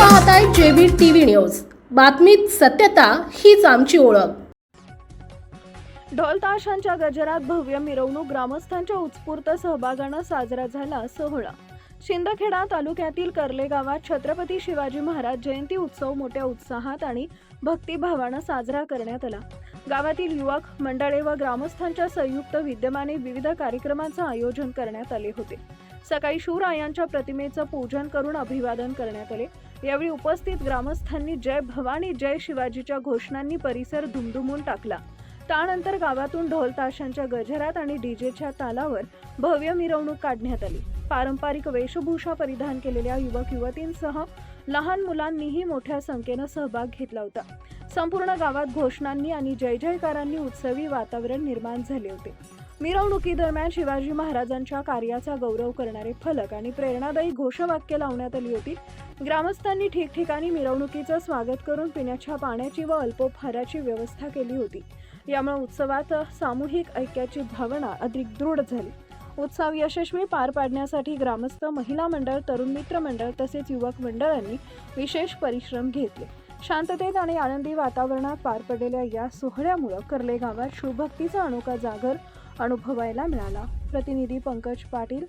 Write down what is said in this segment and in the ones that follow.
पाहताय JB TV news. बातमीत सत्यता हीच आमची ओळख. ढोलताशांच्या गजरात भव्य मिरवणूक ग्रामस्थांच्या उत्स्फूर्त सहभागानं साजरा झाला सोहळा. शिंदखेडा तालुक्यातील कर्ले गावात छत्रपती शिवाजी महाराज जयंती उत्सव मोठ्या उत्साहात आणि भक्तिभावानं साजरा करण्यात आला. गावातील युवक मंडळे व ग्रामस्थांच्या संयुक्त विद्यमाने विविध कार्यक्रमांचं आयोजन करण्यात आले होते. सकाळी शिवरायांच्या प्रतिमेचं पूजन करून अभिवादन करण्यात आले. यावेळी उपस्थित ग्रामस्थांनी जय भवानी जय शिवाजीच्या घोषणांनी परिसर धुमधुमून टाकला. त्यानंतर गावातून ढोल ताशांच्या गजरात आणि डीजेच्या तालावर भव्य मिरवणूक काढण्यात आली. पारंपरिक वेशभूषा परिधान केलेल्या युवक युवतींसह लहान मुलांनीही मोठ्या संख्येनं सहभाग घेतला होता. संपूर्ण गावात घोषणांनी आणि जय जयकारांनी उत्सवी वातावरण निर्माण झाले होते. मिरवणुकीदरम्यान शिवाजी महाराजांच्या कार्याचा गौरव करणारे फलक आणि प्रेरणादायी घोषवाक्य लावण्यात आली होती. ग्रामस्थांनी ठिकठिकाणी मिरवणुकीचं स्वागत करून पिण्याच्या पाण्याची व अल्पोपहाराची व्यवस्था केली होती. यामुळे उत्सवात सामूहिक ऐक्याची भावना अधिक दृढ झाली. उत्सव यशस्वी पार पाडण्यासाठी ग्रामस्थ महिला मंडळ तरुण मित्र मंडळ तसेच युवक मंडळांनी विशेष परिश्रम घेतले. शांततेत आणि आनंदी वातावरणात पार पडलेल्या या सोहळ्यामुळं कर्ले गावात शिवभक्तीचा अनोखा जागर अनुभवायला मिळाला. प्रतिनिधी पंकज पाटील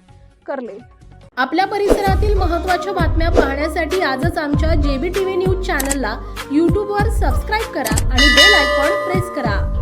कर्ले. आपल्या परिसरातील महत्त्वाच्या बातम्या पाहण्यासाठी आजच आमच्या जेबी टीव्ही न्यूज चॅनलला यूट्यूबवर सबस्क्राईब करा आणि बेल आयकॉन प्रेस करा.